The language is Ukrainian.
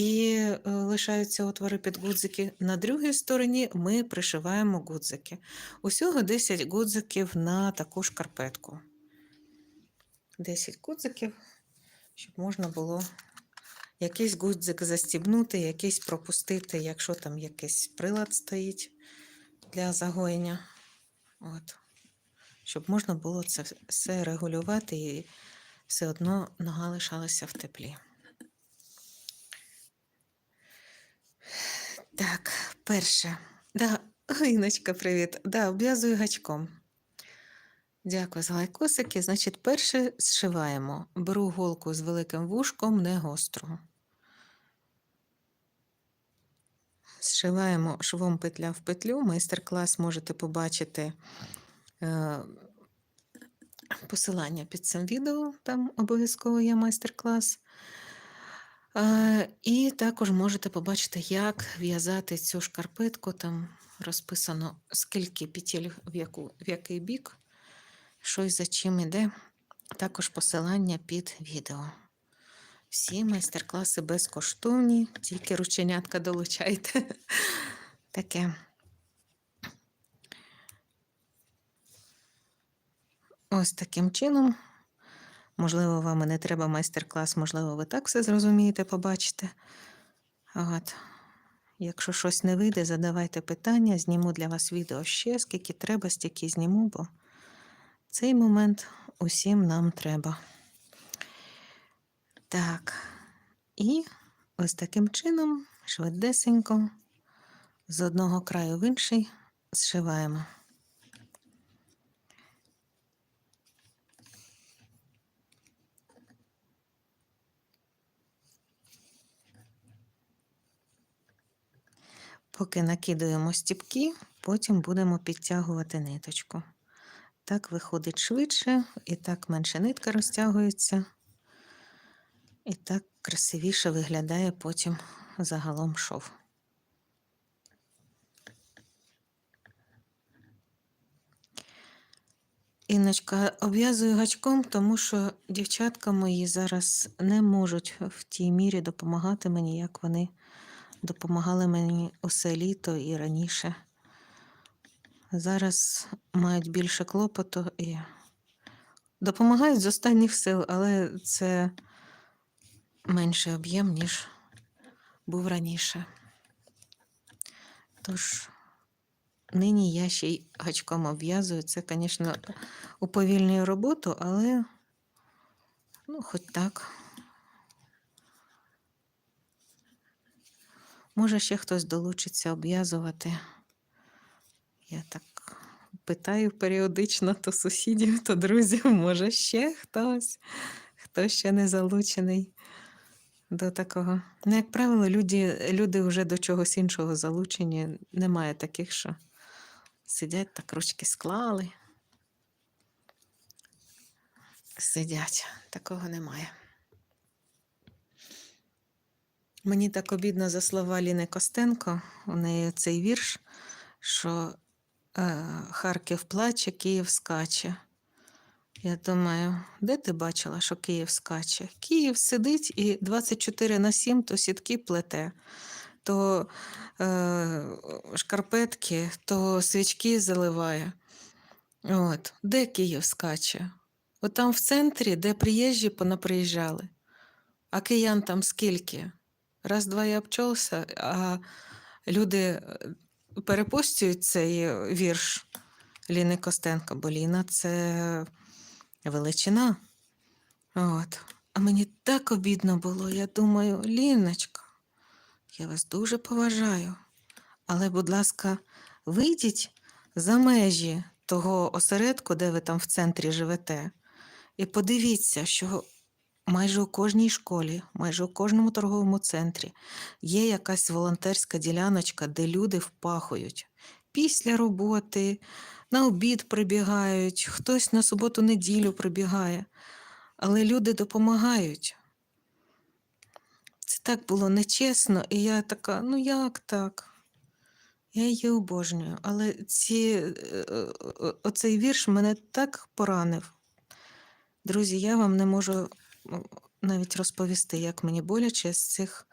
і е, лишаються отвори під гудзики. На другій стороні ми пришиваємо гудзики. Усього 10 гудзиків на таку шкарпетку. 10 гудзиків, щоб можна було якийсь гудзик застібнути, якийсь пропустити, якщо там якийсь прилад стоїть для загоєння. От. Щоб можна було це все регулювати і все одно нога лишалася в теплі. Так, перше. Да, Іночка, привіт. Да, обв'язую гачком. Дякую за лайкосики. Значить, перше зшиваємо. Беру голку з великим вушком, не гостру. Зшиваємо швом петля в петлю. Майстер-клас можете побачити е, посилання під цим відео, там обов'язково є майстер-клас. І також можете побачити, як в'язати цю шкарпетку. Там розписано, скільки петель в, яку, в який бік, щось за чим іде. Також посилання під відео. Всі майстер-класи безкоштовні, тільки рученятка долучайте. Таке. Ось таким чином. Можливо, вам і не треба майстер-клас, можливо, ви так все зрозумієте, побачите. От. Якщо щось не вийде, задавайте питання, зніму для вас відео ще, скільки треба, стільки зніму, бо цей момент усім нам треба. Так, і ось таким чином, швидесенько, з одного краю в інший зшиваємо. Поки накидуємо стіпки, потім будемо підтягувати ниточку. Так виходить швидше, і так менше нитка розтягується, і так красивіше виглядає потім загалом шов. Інночка, обв'язую гачком, тому що дівчатка мої зараз не можуть в тій мірі допомагати мені, як вони допомагали мені усе літо і раніше. Зараз мають більше клопоту і допомагають з останніх сил, але це менший об'єм, ніж був раніше. Тож, нині я ще й гачком обв'язую. Це, звісно, уповільнює роботу, але ну, хоч так. Може, ще хтось долучиться обв'язувати. Я так питаю періодично то сусідів, то друзів, може, ще хтось, хто ще не залучений до такого. Ну, як правило, люди, люди вже до чогось іншого залучені. Немає таких, що сидять так ручки склали. Сидять, такого немає. Мені так обідно за слова Ліни Костенко. У неї цей вірш, що е, Харків плаче, Київ скаче. Я думаю, де ти бачила, що Київ скаче? Київ сидить і 24 на 7 то сітки плете, то е, шкарпетки, то свічки заливає. От. Де Київ скаче? От там в центрі, де приїжджі понаприїжджали. А киян там скільки? Раз-два я обчолся, а люди е, перепостюють цей вірш Ліни Костенко, бо Ліна це величина. От. А мені так обідно було. Я думаю, Ліночка, я вас дуже поважаю. Але, будь ласка, вийдіть за межі того осередку, де ви там в центрі живете, і подивіться, що майже у кожній школі, майже у кожному торговому центрі є якась волонтерська діляночка, де люди впахують після роботи, на обід прибігають, хтось на суботу-неділю прибігає. Але люди допомагають. Це так було нечесно, і я така, ну як так? Я її обожнюю, але ці, е, е, оцей вірш мене так поранив. Друзі, я вам не можу навіть розповісти, як мені боляче з цих